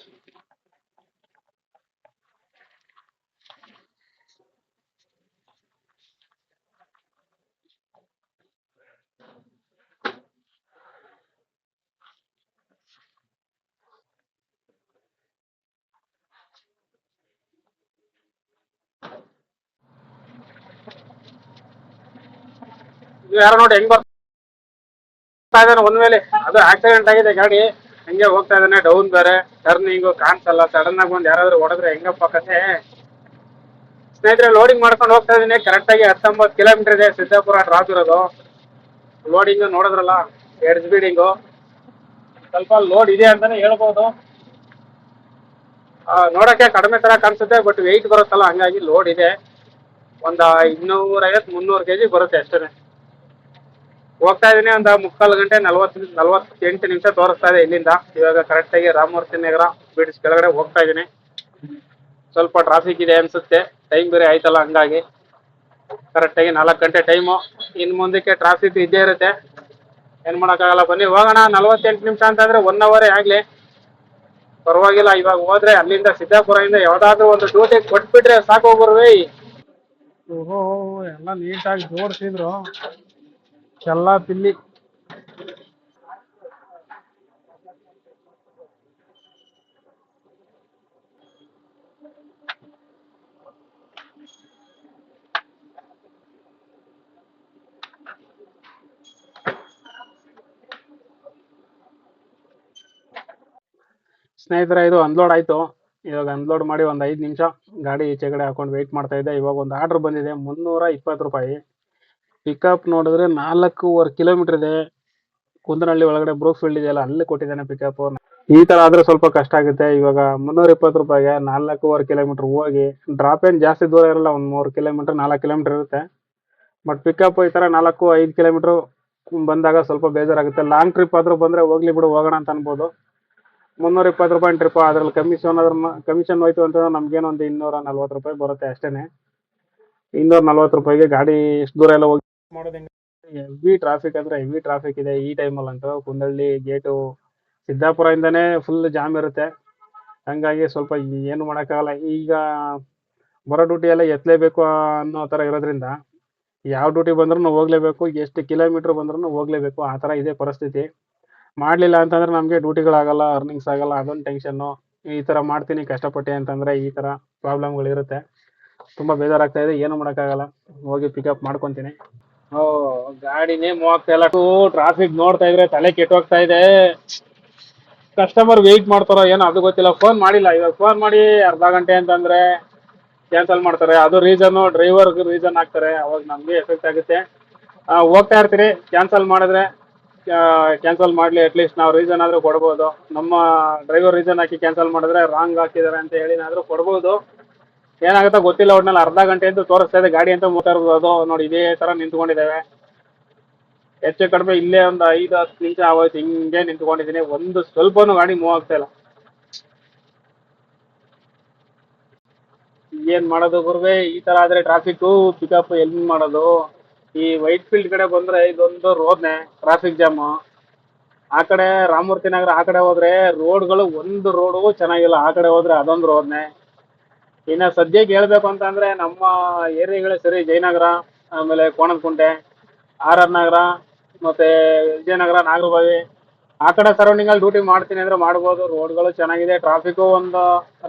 ಇದು ಯಾರೋ ನೋಡಿ ಹೆಂಗ್ ಬರ್ತಾ ಇದ್ದಾನೆ. ಒಂದ್ ಅದು ಆಕ್ಸಿಡೆಂಟ್ ಆಗಿದೆ ಗಾಡಿ. ಹಂಗೆ ಹೋಗ್ತಾ ಇದ್ದಾನೆ. ಡೌನ್ ಬೇರೆ ಟರ್ನಿಂಗು ಕಾಣಿಸಲ್ಲ. ಸಡನ್ ಆಗಿ ಬಂದು ಯಾರಾದ್ರೂ ಹೊಡೆದ್ರೆ ಹೆಂಗಪ್ಪ ಕತೆ. ಸ್ನೇಹಿತರೆ ಲೋಡಿಂಗ್ ಮಾಡ್ಕೊಂಡು ಹೋಗ್ತಾ ಇದ್ದೀನಿ. ಕರೆಕ್ಟಾಗಿ ಹತ್ತೊಂಬತ್ತು ಕಿಲೋಮೀಟರ್ ಇದೆ. ಸಿದ್ದಾಪುರ ಡ್ರಾಪ್ ಇರೋದು. ಲೋಡಿಂಗ್ ನೋಡಿದ್ರಲ್ಲ? ಎರಡ್ ಸ್ಪೀಡಿಂಗು ಸ್ವಲ್ಪ ಲೋಡ್ ಇದೆ ಅಂತಾನೆ ಹೇಳ್ಬೋದು. ನೋಡಕ್ಕೆ ಕಡಿಮೆ ತರ ಕಾಣಿಸುತ್ತೆ ಬಟ್ ವೆಯ್ಟ್ ಬರುತ್ತಲ್ಲ, ಹಂಗಾಗಿ ಲೋಡ್ ಇದೆ. ಒಂದ ಇನ್ನೂರೈವತ್ತು ಮುನ್ನೂರು ಕೆ ಜಿ ಬರುತ್ತೆ ಅಷ್ಟೇ ಹೋಗ್ತಾ ಇದೀನಿ, ಒಂದು ಮುಕ್ಕಾಲು ಗಂಟೆ ನಲ್ವತ್ತು, ನಲ್ವತ್ತೆಂಟು ನಿಮಿಷ ತೋರಿಸ್ತಾ ಇದೆ ಇಲ್ಲಿಂದ. ಇವಾಗ ಕರೆಕ್ಟಾಗಿ ರಾಮಮೂರ್ತಿ ನಗರ ಬಿಡ್ಸ್ ಕೆಳಗಡೆ ಹೋಗ್ತಾ ಇದ್ದೀನಿ ಸ್ವಲ್ಪ ಟ್ರಾಫಿಕ್ ಇದೆ ಅನ್ಸುತ್ತೆ. ಟೈಮ್ ಬೇರೆ ಆಯ್ತಲ್ಲ ಹಂಗಾಗಿ. ಕರೆಕ್ಟಾಗಿ ನಾಲ್ಕು ಗಂಟೆ ಟೈಮು ಇನ್ನು ಮುಂದಕ್ಕೆ ಟ್ರಾಫಿಕ್ ಇದ್ದೇ ಇರುತ್ತೆ. ಏನು ಮಾಡೋಕ್ಕಾಗಲ್ಲ, ಬನ್ನಿ. ಹೋಗೋಣ. ನಲ್ವತ್ತೆಂಟು ನಿಮಿಷ ಅಂತಂದ್ರೆ ಒನ್ ಅವರೇ ಆಗಲಿ. ಪರವಾಗಿಲ್ಲ, ಇವಾಗ ಹೋದ್ರೆ ಅಲ್ಲಿಂದ ಸಿದ್ದಾಪುರದಿಂದ ಯಾವ್ದಾದ್ರು ಒಂದು ಡ್ಯೂಟಿ ಕೊಟ್ಬಿಟ್ರೆ ಸಾಕು ಹೋಗ್ಬರ್ವಿ ಓಹೋ, ಎಲ್ಲ ನೀಟಾಗಿ ಜೋಡಿಸಿದ್ರು. ಎಲ್ಲ ಪಿಲ್ಲಿ ಸ್ನೇಹಿತರ, ಇದು ಅನ್ಲೋಡ್ ಆಯ್ತು. ಇವಾಗ ಅನ್ಲೋಡ್ ಮಾಡಿ ಒಂದು ಐದು ನಿಮಿಷ ಗಾಡಿ ಈಚೆ ಕಡೆ ಹಾಕೊಂಡು ವೆಯ್ಟ್ ಮಾಡ್ತಾ ಇದ್ದೆ. ಇವಾಗ ಒಂದು ಆರ್ಡರ್ ಬಂದಿದೆ. ಮುನ್ನೂರ ಇಪ್ಪತ್ತು ರೂಪಾಯಿ. ಪಿಕಪ್ ನೋಡಿದ್ರೆ ನಾಲ್ಕೂವರೆ ಕಿಲೋಮೀಟರ್ ಇದೆ. ಕುಂದನಹಳ್ಳಿ ಒಳಗಡೆ ಬ್ರೋಫೀಲ್ಡ್ ಫೀಲ್ಡ್ ಇದೆಯಲ್ಲ, ಅಲ್ಲಿ ಕೊಟ್ಟಿದ್ದಾನೆ ಪಿಕಪ್ ಈ ತರ ಆದ್ರೆ ಸ್ವಲ್ಪ ಕಷ್ಟ ಆಗುತ್ತೆ. ಇವಾಗ ಮುನ್ನೂರ ಇಪ್ಪತ್ತು ರೂಪಾಯಿಗೆ ನಾಲ್ಕೂವರೆ ಕಿಲೋಮೀಟರ್ ಹೋಗಿ ಡ್ರಾಪ್ ಏನ್ ಜಾಸ್ತಿ ದೂರ ಇರಲ್ಲ, ಒಂದು ಮೂರು ಕಿಲೋಮೀಟರ್ ನಾಲ್ಕು ಕಿಲೋಮೀಟರ್ ಇರುತ್ತೆ. ಬಟ್ ಪಿಕಪ್ ಈ ತರ ನಾಲ್ಕು ಐದು ಕಿಲೋಮೀಟರ್ ಬಂದಾಗ ಸ್ವಲ್ಪ ಬೇಜಾರಾಗುತ್ತೆ. ಲಾಂಗ್ ಟ್ರಿಪ್ ಆದ್ರೂ ಬಂದ್ರೆ ಹೋಗ್ಲಿ ಬಿಡು, ಹೋಗೋಣ ಅಂತ ಅನ್ಬೋದು. ಮುನ್ನೂರ ಇಪ್ಪತ್ತು ರೂಪಾಯಿ ಟ್ರಿಪ್ ಅದ್ರಲ್ಲಿ ಕಮಿಷನ್ ಅದ್ರ ಕಮಿಷನ್ ಹೋಯ್ತು ಅಂತಂದ್ರೆ ನಮ್ಗೇನೊಂದು ಇನ್ನೂರ ನಲ್ವತ್ತು ರೂಪಾಯಿ ಬರುತ್ತೆ ಅಷ್ಟೇನೆ. ಇನ್ನೂರ ನಲ್ವತ್ತು ರೂಪಾಯಿಗೆ ಗಾಡಿ ಎಷ್ಟು ದೂರ ಎಲ್ಲ ಹೋಗಿ ಮಾಡೋದು ಹೆವಿ ಟ್ರಾಫಿಕ್ ಅಂದ್ರೆ ಹೆವಿ ಟ್ರಾಫಿಕ್ ಇದೆ ಈ ಟೈಮಲ್ಲಿ ಅಂತೂ ಕುಂದಳ್ಳಿ ಗೇಟು ಸಿದ್ದಾಪುರದಿಂದನೇ ಫುಲ್ ಜಾಮ್ ಇರುತ್ತೆ. ಹಂಗಾಗಿ ಸ್ವಲ್ಪ ಏನು ಮಾಡೋಕ್ಕಾಗಲ್ಲ. ಈಗ ಬರೋ ಡ್ಯೂಟಿ ಎಲ್ಲ ಎತ್ತಲೇಬೇಕು ಅನ್ನೋ ತರ ಇರೋದ್ರಿಂದ ಯಾವ ಡ್ಯೂಟಿ ಬಂದ್ರೂ ಹೋಗ್ಲೇಬೇಕು, ಎಷ್ಟು ಕಿಲೋಮೀಟರ್ ಬಂದ್ರೂ ಹೋಗ್ಲೇಬೇಕು, ಆ ತರ ಇದೆ ಪರಿಸ್ಥಿತಿ. ಮಾಡ್ಲಿಲ್ಲ ಅಂತಂದ್ರೆ ನಮಗೆ ಡ್ಯೂಟಿಗಳಾಗಲ್ಲ ಅರ್ನಿಂಗ್ಸ್ ಆಗಲ್ಲ, ಅದೊಂದು ಟೆನ್ಷನ್ನು ಈ ತರ ಮಾಡ್ತೀನಿ, ಕಷ್ಟಪಟ್ಟು ಅಂತಂದ್ರೆ ಈ ತರ ಪ್ರಾಬ್ಲಮ್ಗಳು ಇರುತ್ತೆ ತುಂಬಾ ಬೇಜಾರಾಗ್ತಾ ಇದೆ, ಏನು ಮಾಡೋಕ್ಕಾಗಲ್ಲ. ಹೋಗಿ ಪಿಕಪ್ ಮಾಡ್ಕೊತೀನಿ. ಓ ಗಾಡಿನೇ ಮೂವ್ ಎಲ್ಲ ಟ್ರಾಫಿಕ್ ನೋಡ್ತಾ ಇದ್ರೆ ತಲೆ ಕೆಟ್ಟೋಗ್ತಾ ಇದೆ. ಕಸ್ಟಮರ್ ವೆಯ್ಟ್ ಮಾಡ್ತಾರೋ ಏನೋ ಅದು ಗೊತ್ತಿಲ್ಲ. ಫೋನ್ ಮಾಡಿಲ್ಲ. ಇವಾಗ ಫೋನ್ ಮಾಡಿ ಅರ್ಧ ಗಂಟೆ ಅಂತಂದ್ರೆ ಕ್ಯಾನ್ಸಲ್ ಮಾಡ್ತಾರೆ. ಅದು ರೀಸನ್ ಡ್ರೈವರ್ ರೀಸನ್ ಹಾಕ್ತಾರೆ ಅವಾಗ ನಮಗೆ ಎಫೆಕ್ಟ್ ಆಗುತ್ತೆ. ಹೋಗ್ತಾ ಇರ್ತೀರಿ. ಕ್ಯಾನ್ಸಲ್ ಮಾಡಿದ್ರೆ ಕ್ಯಾನ್ಸಲ್ ಮಾಡಲಿ. ಅಟ್ಲೀಸ್ಟ್ ನಾವು ರೀಸನ್ ಆದರೂ ಕೊಡ್ಬೋದು. ನಮ್ಮ ಡ್ರೈವರ್ ರೀಸನ್ ಹಾಕಿ ಕ್ಯಾನ್ಸಲ್ ಮಾಡಿದ್ರೆ ರಾಂಗ್ ಹಾಕಿದ್ದಾರೆ ಅಂತ ಹೇಳಿನಾದರೂ ಕೊಡ್ಬೋದು. ಏನಾಗುತ್ತೋ ಗೊತ್ತಿಲ್ಲ, ಒಟ್ನಲ್ಲಿ ಅರ್ಧ ಗಂಟೆ ಅಂತ ತೋರಿಸ್ತಾ ಇದೆ, ಗಾಡಿ ಅಂತ ಮೂತಾ ಅದು ನೋಡಿ, ಇದೇ ಥರ ನಿಂತ್ಕೊಂಡಿದ್ದೇವೆ. ಹೆಚ್ಚು ಕಡಿಮೆ ಇಲ್ಲೇ ಒಂದು ಐದು, ಹತ್ತು ನಿಮಿಷ ಆಗೋಯ್ತು, ಹಿಂಗೆ ನಿಂತ್ಕೊಂಡಿದ್ದೀನಿ. ಒಂದು ಸ್ವಲ್ಪನೂ ಗಾಡಿ ಮೂವ್ ಆಗ್ತಾ ಇಲ್ಲ. ಏನ್ ಮಾಡೋದು ಗುರುವೆ? ಈ ತರ ಆದ್ರೆ ಟ್ರಾಫಿಕ್ ಪಿಕಪ್ ಎಲ್ಲಿ ಮಾಡೋದು? ಈ ವೈಟ್ ಫೀಲ್ಡ್ ಕಡೆ ಬಂದ್ರೆ ಇದೊಂದು ರೋಡ್ನೆ ಟ್ರಾಫಿಕ್ ಜಾಮ್ ಆ ಕಡೆ ರಾಮಮೂರ್ತಿ ನಗರ ಆ ಕಡೆ ಹೋದ್ರೆ ರೋಡ್ಗಳು ಒಂದು ರೋಡು ಚೆನ್ನಾಗಿಲ್ಲ. ಆ ಕಡೆ ಹೋದ್ರೆ ಅದೊಂದು ರೋಡ್ನೆ ಇನ್ನ ಸದ್ಯಕ್ಕೆ ಹೇಳ್ಬೇಕು ಅಂತಂದ್ರೆ ನಮ್ಮ ಏರಿಯಾಗಳೇ ಸರಿ, ಜಯನಗರ, ಆಮೇಲೆ ಕೋಣನಕುಂಟೆ ಆರ್ ಆರ್ ನಗರ, ಮತ್ತೆ ವಿಜಯನಗರ, ನಾಗರಬಾವಿ. ಆ ಕಡೆ ಸರೌಂಡಿಂಗ್ ಅಲ್ಲಿ ಡ್ಯೂಟಿ ಮಾಡ್ತೀನಿ ಅಂದ್ರೆ ಮಾಡ್ಬೋದು. ರೋಡ್ಗಳು ಚೆನ್ನಾಗಿದೆ ಟ್ರಾಫಿಕ್ ಒಂದು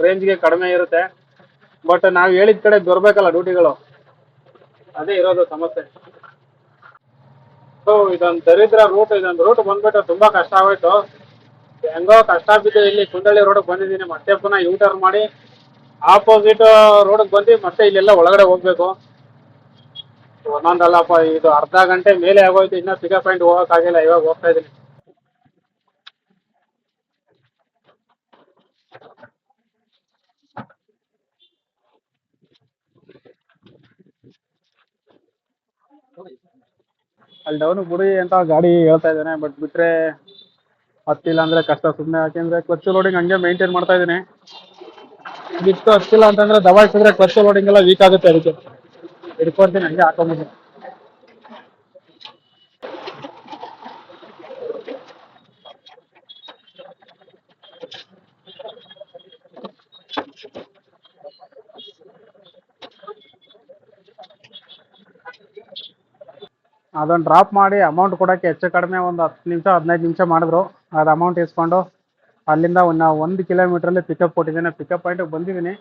ರೇಂಜ್ಗೆ ಕಡಿಮೆ ಇರುತ್ತೆ. ಬಟ್ ನಾವು ಹೇಳಿದ ಕಡೆ ಬರ್ಬೇಕಲ್ಲ ಡ್ಯೂಟಿಗಳು ಅದೇ ಇರೋದು ಸಮಸ್ಯೆ. ಸೊ ಇದೊಂದು ದರಿದ್ರ ರೂಟ್ ಇದೊಂದು ರೂಟ್ ಬಂದ್ಬಿಟ್ಟು ತುಂಬಾ ಕಷ್ಟ ಆಗೋಯ್ತು. ಹೆಂಗೋ ಕಷ್ಟ ಬಿದ್ದು ಇಲ್ಲಿ ಕುಂದಳ್ಳಿ ರೋಡ್ ಬಂದಿದ್ದೀನಿ. ಮತ್ತೆ ಪುನಃ ಯೂ ಟರ್ನ್ ಮಾಡಿ. ಆಪೋಸಿಟ್ ರೋಡ್ ಬಂದು ಮತ್ತೆ ಇಲ್ಲೆಲ್ಲ ಒಳಗಡೆ ಹೋಗ್ಬೇಕು. ಒಂದೊಂದಲ್ಲಪ್ಪ ಇದು ಅರ್ಧ ಗಂಟೆ ಮೇಲೆ ಆಗೋಯ್ತು, ಇನ್ನೂ ಪಿಕಪ್ ಪಾಯಿಂಟ್ ಹೋಗೋಕ್ಕಾಗಿಲ್ಲ ಇವಾಗ ಹೋಗ್ತಾ ಇದೀನಿ. ಅಲ್ಲಿ ಡೌನ್ ಬಿಡಿ ಅಂತ ಗಾಡಿ ಹೇಳ್ತಾ ಇದ್ದಾನೆ ಬಟ್ ಬಿಟ್ರೆ ಹತ್ತಿಲ್ಲ ಅಂದ್ರೆ ಕಷ್ಟ ಸುಮ್ಮನೆ ಯಾಕೆಂದ್ರೆ ಕ್ಲಚ್ ಲೋಡಿಂಗ್ ಹಂಗೆ ಮೇಂಟೈನ್ ಮಾಡ್ತಾ ಇದ್ದೀನಿ ಬಿಟ್ಟು ಅಷ್ಟಿಲ್ಲ ಅಂತಂದ್ರೆ ದಬಾಯಿಸಿದ್ರೆ ಕ್ಲಚ್ ಲೋಡಿಂಗ್ ಎಲ್ಲ ವೀಕ್ ಆಗುತ್ತೆ ಅದಕ್ಕೆ. ಹಿಡ್ಕೊಳ್ತೀನಿ ಹಂಗೆ ಹಾಕೊಂಬಿಟ್ಟು. ಅದನ್ನು ಡ್ರಾಪ್ ಮಾಡಿ ಅಮೌಂಟ್ ಕೊಡೋಕ್ಕೆ ಹೆಚ್ಚು ಕಡಿಮೆ ಒಂದು ಹತ್ತು ನಿಮಿಷ, ಹದಿನೈದು ನಿಮಿಷ ಮಾಡಿದ್ರು. ಅದು ಅಮೌಂಟ್ ಇಸ್ಕೊಂಡು ಅಲ್ಲಿಂದ ಒಂದು ಒಂದು ಕಿಲೋಮೀಟ್ರಲ್ಲಿ ಪಿಕಪ್ ಕೊಟ್ಟಿದ್ದೇನೆ. ಪಿಕಪ್ ಪಾಯಿಂಟಿಗೆ ಬಂದಿದ್ದೀನಿ.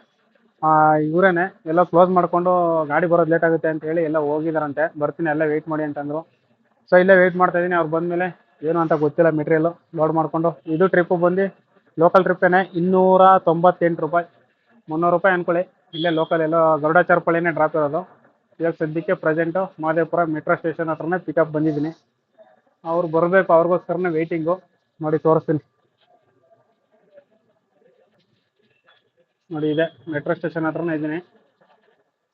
ಇವರೇನೆ, ಎಲ್ಲ ಕ್ಲೋಸ್ ಮಾಡಿಕೊಂಡು ಗಾಡಿ ಬರೋದು ಲೇಟ್ ಆಗುತ್ತೆ ಅಂತ ಹೇಳಿ ಎಲ್ಲ ಹೋಗಿದಾರಂತೆ. ಬರ್ತೀನಿ ಎಲ್ಲ ವೆಯ್ಟ್ ಮಾಡಿ ಅಂತಂದ್ರು. ಸೊ ಇಲ್ಲೇ ವೆಯ್ಟ್ ಮಾಡ್ತಾ ಇದ್ದೀನಿ. ಅವ್ರು ಬಂದಮೇಲೆ ಏನು ಅಂತ ಗೊತ್ತಿಲ್ಲ ಮೆಟೀರಿಯಲ್ ಲೋಡ್ ಮಾಡಿಕೊಂಡು. ಇದು ಟ್ರಿಪ್ಪು ಬಂದು ಲೋಕಲ್ ಟ್ರಿಪ್ಪೇನೆ ಇನ್ನೂರ ತೊಂಬತ್ತೆಂಟು ರೂಪಾಯಿ. ಮುನ್ನೂರು ರೂಪಾಯಿ ಅಂದ್ಕೊಳ್ಳಿ ಇಲ್ಲೇ ಲೋಕಲ್ ಎಲ್ಲೋ ಗರುಡಾಚಾರಪಳ್ಳಿನೇ ಡ್ರಾಪ್ ಇರೋದು. ಇವಾಗ ಸದ್ಯಕ್ಕೆ ಪ್ರೆಸೆಂಟು ಮಹದೇವಪುರ ಮೆಟ್ರೋ ಸ್ಟೇಷನ್ ಹತ್ರನೇ ಪಿಕಪ್ ಬಂದಿದ್ದೀನಿ. ಅವ್ರು ಬರಬೇಕು, ಅವ್ರಿಗೋಸ್ಕರನೇ ವೆಯ್ಟಿಂಗು ನೋಡಿ, ತೋರಿಸ್ತೀನಿ. ನೋಡಿ ಇದೆ. ಮೆಟ್ರೋ ಸ್ಟೇಷನ್ ಹತ್ರನೇ ಇದ್ದೀನಿ.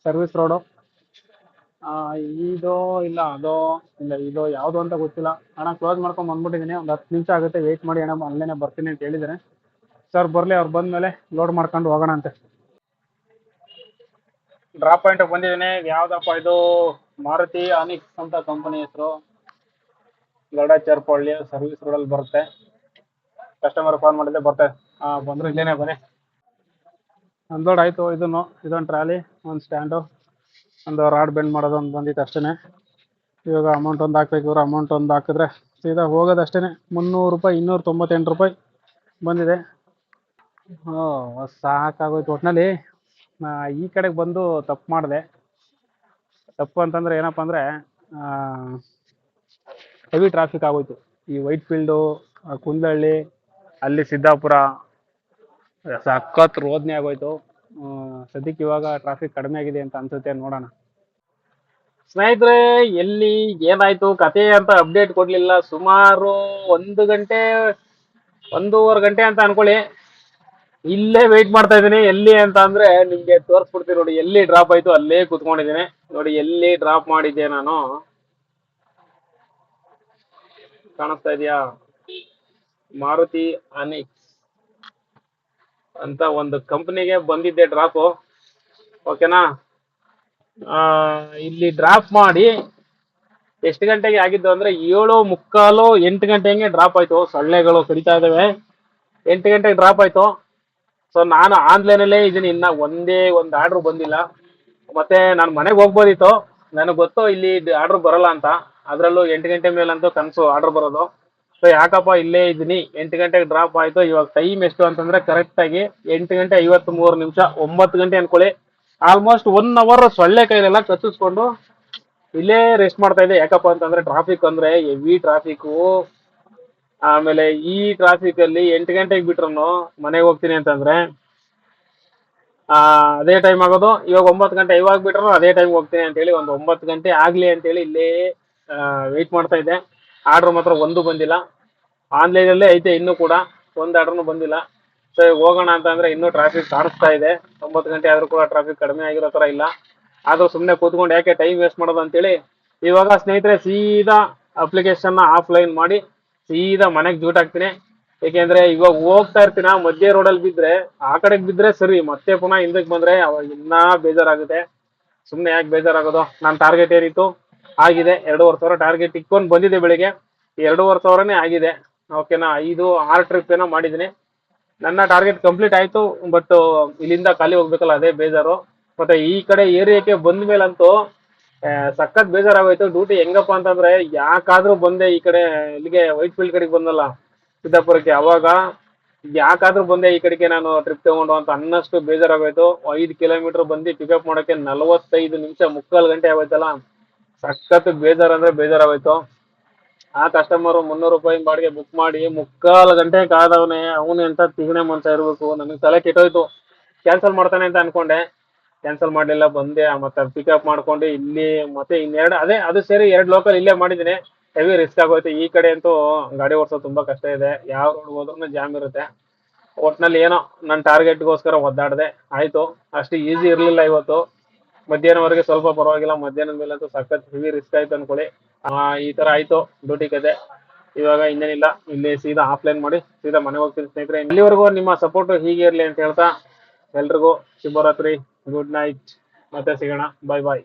ಸರ್ವಿಸ್ ರೋಡು ಇದೋ ಇಲ್ಲ, ಅದೋ ಇಲ್ಲ, ಇದೋ ಯಾವುದು ಅಂತ ಗೊತ್ತಿಲ್ಲ. ಅಣ್ಣ ಕ್ಲೋಸ್ ಮಾಡ್ಕೊಂಡು ಬಂದ್ಬಿಟ್ಟಿದ್ದೀನಿ. ಒಂದು ಹತ್ತು ನಿಮಿಷ ಆಗುತ್ತೆ. ವೆಯ್ಟ್ ಮಾಡಿ ಅಣ್ಣ ಅಲ್ಲೇ ಬರ್ತೀನಿ ಅಂತ ಹೇಳಿದ್ದಾರೆ. ಸರ್ ಬರಲಿ, ಅವ್ರು ಬಂದಮೇಲೆ ಲೋಡ್ ಮಾಡ್ಕೊಂಡು ಹೋಗೋಣ ಅಂತೆ. ಡ್ರಾಪ್ ಪಾಯಿಂಟ್ ಬಂದಿದ್ದೀನಿ. ಯಾವ್ದಪ್ಪ ಇದು? ಮಾರುತಿ ಅನಿಕ್ಸ್ ಅಂತ ಕಂಪನಿ ಹೆಸರು. ಚೇರ್ಪಳ್ಳಿ ಸರ್ವಿಸ್ ರೋಡಲ್ಲಿ ಬರುತ್ತೆ. ಕಸ್ಟಮರ್ ಫೋನ್ ಮಾಡಿದ್ರೆ ಬರ್ತಾರೆ. ಹಾಂ ಬಂದರು ಇಲ್ಲೇನೆ ಬನ್ನಿ. ಅನ್ಲೋಡ್ ಆಯಿತು, ಇದನ್ನು, ಇದೊಂದು ಟ್ರಾಲಿ, ಒಂದು ಸ್ಟ್ಯಾಂಡು, ಒಂದು ರಾಡ್ ಬೆಂಡ್ ಮಾಡೋದು ಒಂದು ಬಂದಿತ್ತು ಅಷ್ಟೇ ಇವಾಗ ಅಮೌಂಟ್ ಒಂದು ಹಾಕ್ಬೇಕು, ಇವರು ಅಮೌಂಟ್ ಒಂದು ಹಾಕಿದ್ರೆ ಸೀದಾ ಹೋಗೋದು ಅಷ್ಟೇ ಮುನ್ನೂರು ರೂಪಾಯಿ, ಇನ್ನೂರ ತೊಂಬತ್ತೆಂಟು ರೂಪಾಯಿ ಬಂದಿದೆ. ಓ, ಸಾಕಾಗೋಯ್ತು. ಒಟ್ಟಿನಲ್ಲಿ ಈ ಕಡೆಗೆ ಬಂದು ತಪ್ಪು ಮಾಡಿದೆ. ತಪ್ಪು ಅಂತಂದ್ರೆ ಏನಪ್ಪ ಅಂದರೆ ಹೆವಿ ಟ್ರಾಫಿಕ್ ಆಗೋಯ್ತು. ಈ ವೈಟ್ ಫೀಲ್ಡು ಕುಂದಳ್ಳಿ ಅಲ್ಲಿ ಸಿದ್ದಾಪುರ ಸಖತ್ ರೋದನೆ ಆಗೋಯ್ತು. ಸದ್ಯಕ್ಕೆ ಇವಾಗ ಟ್ರಾಫಿಕ್ ಕಡಿಮೆ ಆಗಿದೆ ಅಂತ ಅನ್ಸುತ್ತೆ, ನೋಡೋಣ. ಸ್ನೇಹಿತರೆ, ಎಲ್ಲಿ ಏನಾಯ್ತು ಕತೆ ಅಂತ ಅಪ್ಡೇಟ್ ಕೊಡ್ಲಿಲ್ಲ. ಸುಮಾರು ಒಂದು ಗಂಟೆ, ಒಂದೂವರೆ ಗಂಟೆ ಅಂತ ಅನ್ಕೊಳ್ಳಿ. ಇಲ್ಲೇ ವೆಯ್ಟ್ ಮಾಡ್ತಾ ಇದ್ದೀನಿ. ಎಲ್ಲಿ ಅಂತ ಅಂದ್ರೆ ನಿಮ್ಗೆ ತೋರಿಸ್ಬಿಡ್ತೀನಿ ನೋಡಿ, ಎಲ್ಲಿ ಡ್ರಾಪ್ ಆಯ್ತು, ಅಲ್ಲೇ ಕುತ್ಕೊಂಡಿದ್ದೀನಿ. ನೋಡಿ, ಎಲ್ಲಿ ಡ್ರಾಪ್ ಮಾಡಿದ್ದೆ ನಾನು. ಕಾಣಿಸ್ತಾ ಇದೆಯಾ? ಮಾರುತಿ ಅನಿಕ್ಸ್. ಅಂತ ಒಂದು ಕಂಪ್ನಿಗೆ ಬಂದಿದ್ದೆ ಡ್ರಾಪು ಓಕೆನಾ ಇಲ್ಲಿ ಡ್ರಾಪ್ ಮಾಡಿ ಎಷ್ಟು ಗಂಟೆಗೆ ಆಗಿದ್ದು ಅಂದ್ರೆ ಏಳು ಮುಕ್ಕಾಲು ಎಂಟು ಗಂಟೆಗೆ ಡ್ರಾಪ್ ಆಯ್ತು. ಸೊಳ್ಳೆಗಳು ಕಡಿತಾ ಇದ್ದಾವೆ ಎಂಟು ಗಂಟೆಗೆ ಡ್ರಾಪ್ ಆಯ್ತು. ಸೊ ನಾನು ಆನ್ಲೈನಲ್ಲೇ ಇದೀನಿ. ಇನ್ನ ಒಂದೇ ಒಂದು ಆರ್ಡ್ರ್ ಬಂದಿಲ್ಲ. ಮತ್ತೆ ನಾನು ಮನೆಗೆ ಹೋಗ್ಬೋದಿತ್ತು. ನನಗೆ ಗೊತ್ತು ಇಲ್ಲಿ ಆರ್ಡ್ರ್ ಬರಲ್ಲ ಅಂತ. ಅದರಲ್ಲೂ ಎಂಟು ಗಂಟೆ ಮೇಲಂತೂ ಕನಸು ಆರ್ಡ್ರ್ ಬರೋದು. ಸೊ ಯಾಕಪ್ಪ ಇಲ್ಲೇ ಇದ್ದೀನಿ? ಎಂಟು ಗಂಟೆಗೆ ಡ್ರಾಪ್ ಆಯಿತು. ಇವಾಗ ಟೈಮ್ ಎಷ್ಟು ಅಂತಂದ್ರೆ ಕರೆಕ್ಟಾಗಿ ಎಂಟು ಗಂಟೆ ಐವತ್ತ್ ಮೂರು ನಿಮಿಷ, ಒಂಬತ್ತು ಗಂಟೆ ಅನ್ಕೊಳ್ಳಿ. ಆಲ್ಮೋಸ್ಟ್ ಒನ್ ಅವರ್ ಸೊಳ್ಳೆ ಕೈಲೆಲ್ಲ ಕಚ್ಚಿಸ್ಕೊಂಡು ಇಲ್ಲೇ ರೆಸ್ಟ್ ಮಾಡ್ತಾ ಇದ್ದೆ. ಯಾಕಪ್ಪ ಅಂತಂದ್ರೆ ಟ್ರಾಫಿಕ್ ಅಂದ್ರೆ ಹೆವಿ ಟ್ರಾಫಿಕ್ಕು ಆಮೇಲೆ ಈ ಟ್ರಾಫಿಕ್ ಅಲ್ಲಿ ಎಂಟು ಗಂಟೆಗೆ ಬಿಟ್ರು ಮನೆಗೆ ಹೋಗ್ತೀನಿ ಅಂತಂದ್ರೆ ಅದೇ ಟೈಮ್ ಆಗೋದು. ಇವಾಗ ಒಂಬತ್ತು ಗಂಟೆ ಇವಾಗ ಬಿಟ್ರು ಅದೇ ಟೈಮ್ ಹೋಗ್ತೀನಿ ಅಂತೇಳಿ ಒಂದು ಒಂಬತ್ತು ಗಂಟೆ ಆಗ್ಲಿ ಅಂತೇಳಿ ಇಲ್ಲೇ ವೆಯ್ಟ್ ಮಾಡ್ತಾ ಇದ್ದೆ. ಆರ್ಡರ್ ಮಾತ್ರ ಒಂದು ಬಂದಿಲ್ಲ. ಆನ್ಲೈನ್ ಅಲ್ಲೇ ಐತೆ, ಇನ್ನೂ ಕೂಡ ಒಂದು ಆರ್ಡರ್ನು ಬಂದಿಲ್ಲ. ಸೊ ಹೋಗೋಣ ಅಂತ ಅಂದ್ರೆ ಇನ್ನೂ ಟ್ರಾಫಿಕ್ ಕಾಣಿಸ್ತಾ ಇದೆ. ಒಂಬತ್ತು ಗಂಟೆ ಆದ್ರೂ ಕೂಡ ಟ್ರಾಫಿಕ್ ಕಡಿಮೆ ಆಗಿರೋ ತರ ಇಲ್ಲ. ಆದ್ರೂ ಸುಮ್ಮನೆ ಕೂತ್ಕೊಂಡು ಯಾಕೆ ಟೈಮ್ ವೇಸ್ಟ್ ಮಾಡೋದು ಅಂತೇಳಿ ಇವಾಗ ಸ್ನೇಹಿತರೆ ಸೀದಾ ಅಪ್ಲಿಕೇಶನ್ ಆಫ್ಲೈನ್ ಮಾಡಿ ಸೀದಾ ಮನೆಗೆ ಜೂಟ್ ಹಾಕ್ತೀನಿ. ಏಕೆಂದ್ರೆ ಇವಾಗ ಹೋಗ್ತಾ ಇರ್ತೀನ, ಮಧ್ಯೆ ರೋಡಲ್ಲಿ ಬಿದ್ರೆ, ಆ ಕಡೆಗೆ ಬಿದ್ರೆ ಸರಿ, ಮತ್ತೆ ಪುನಃ ಹಿಂದಕ್ಕೆ ಬಂದ್ರೆ ಅವಾಗ ಇನ್ನೂ ಬೇಜಾರಾಗುತ್ತೆ. ಸುಮ್ಮನೆ ಯಾಕೆ ಬೇಜಾರಾಗೋದು? ನನ್ನ ಟಾರ್ಗೆಟ್ ಏನಿತ್ತು ಆಗಿದೆ. ಎರಡೂವರೆ ಸಾವಿರ ಟಾರ್ಗೆಟ್ ಇಟ್ಕೊಂಡು ಬಂದಿದೆ ಬೆಳಿಗ್ಗೆ. ಎರಡೂವರೆ ಸಾವಿರನೇ ಆಗಿದೆ. ಓಕೆನಾ ಐದು, ಆರು ಟ್ರಿಪ್ ಏನೋ ಮಾಡಿದ್ದೀನಿ. ನನ್ನ ಟಾರ್ಗೆಟ್ ಕಂಪ್ಲೀಟ್ ಆಯ್ತು ಬಟ್ ಇಲ್ಲಿಂದ ಖಾಲಿ ಹೋಗ್ಬೇಕಲ್ಲ, ಅದೇ ಬೇಜಾರು. ಮತ್ತೆ ಈ ಕಡೆ ಏರಿಯಾಕ್ಕೆ ಬಂದ ಮೇಲಂತೂ ಸಖತ್ ಬೇಜಾರಾಗೋಯ್ತು. ಡ್ಯೂಟಿ ಹೆಂಗಪ್ಪ ಅಂತಂದ್ರೆ, ಯಾಕಾದ್ರೂ ಬಂದೆ ಈ ಕಡೆ, ಇಲ್ಲಿಗೆ ವೈಟ್ ಫೀಲ್ಡ್ ಕಡೆಗೆ ಬಂದಲ್ಲ, ಸಿದ್ದಾಪುರಕ್ಕೆ. ಅವಾಗ ಯಾಕಾದ್ರೂ ಬಂದೆ ಈ ಕಡೆಗೆ ನಾನು ಟ್ರಿಪ್ ತಗೊಂಡು ಅಂತ ಅನ್ನಷ್ಟು ಬೇಜಾರಾಗೋಯ್ತು. ಐದು ಕಿಲೋಮೀಟರ್ ಬಂದು ಪಿಕಪ್ ಮಾಡೋಕೆ ನಲವತ್ತೈದು ನಿಮಿಷ ಮುಕ್ಕಾಲು ಗಂಟೆ ಆಗೋಯ್ತಲ್ಲ. ಸಖತ್ ಬೇಜಾರ್ ಅಂದ್ರೆ ಬೇಜಾರಾಗೋಯ್ತು. ಆ ಕಸ್ಟಮರ್ ಮುನ್ನೂರು ರೂಪಾಯಿ ಬಾಡಿಗೆ ಬುಕ್ ಮಾಡಿ ಮುಕ್ಕಾಲು ಗಂಟೆ ಕಾದವನೆ, ಅವನು ಎಂತ ತಿಗಣೆ ಮನ್ಸ ಇರಬೇಕು, ನನಗೆ ತಲೆ ಕೆಟ್ಟೋಯ್ತು. ಕ್ಯಾನ್ಸಲ್ ಮಾಡ್ತಾನೆ ಅಂತ ಅನ್ಕೊಂಡೆ. ಕ್ಯಾನ್ಸಲ್ ಮಾಡಲಿಲ್ಲ, ಬಂದೆ, ಮತ್ತೆ ಪಿಕಪ್ ಮಾಡ್ಕೊಂಡು ಇಲ್ಲಿ, ಮತ್ತೆ ಇನ್ನೆರಡು, ಅದೇ, ಅದು ಸೇರಿ ಎರಡು ಲೋಕಲ್ ಇಲ್ಲೇ ಮಾಡಿದ್ದೀನಿ. ಹೆವಿ ರಿಸ್ಕ್ ಆಗೋಯ್ತು. ಈ ಕಡೆ ಅಂತೂ ಗಾಡಿ ಓಡಿಸೋದು ತುಂಬಾ ಕಷ್ಟ ಇದೆ. ಯಾವ ರೋಡ್ ಹೋದ್ರೂ ಜಾಮ್ ಇರುತ್ತೆ. ಒಟ್ನಲ್ಲಿ ಏನೋ ನನ್ನ ಟಾರ್ಗೆಟ್ಗೋಸ್ಕರ ಒದ್ದಾಡಿದೆ. ಆಯ್ತು. ಅಷ್ಟು ಈಸಿ ಇರಲಿಲ್ಲ ಇವತ್ತು. ಮಧ್ಯಾಹ್ನವರೆಗೆ ಸ್ವಲ್ಪ ಪರವಾಗಿಲ್ಲ. ಮಧ್ಯಾಹ್ನದ ಮೇಲೆ ಅಂತೂ ಸಖತ್ ಹೆವಿ ರಿಸ್ಕ್ ಆಯ್ತು ಅನ್ಕೊಳ್ಳಿ. ಈ ತರ ಆಯ್ತು. ಡ್ಯೂಟಿ ಕತೆ ಇವಾಗ ಇನ್ನೇನಿಲ್ಲ. ಇಲ್ಲಿ ಸೀದಾ ಆಫ್ಲೈನ್ ಮಾಡಿ ಸೀದಾ ಮನೆಗೆ ಹೋಗ್ತೀನಿ ಸ್ನೇಹಿತರೆ. ಇಲ್ಲಿವರೆಗೂ ನಿಮ್ಮ ಸಪೋರ್ಟ್ ಹೀಗೆ ಇರಲಿ ಅಂತ ಹೇಳ್ತಾ ಎಲ್ರಿಗೂ ಶುಭರಾತ್ರಿ. ಗುಡ್ ನೈಟ್ ಮತ್ತೆ ಸಿಗೋಣ. ಬಾಯ್ ಬಾಯ್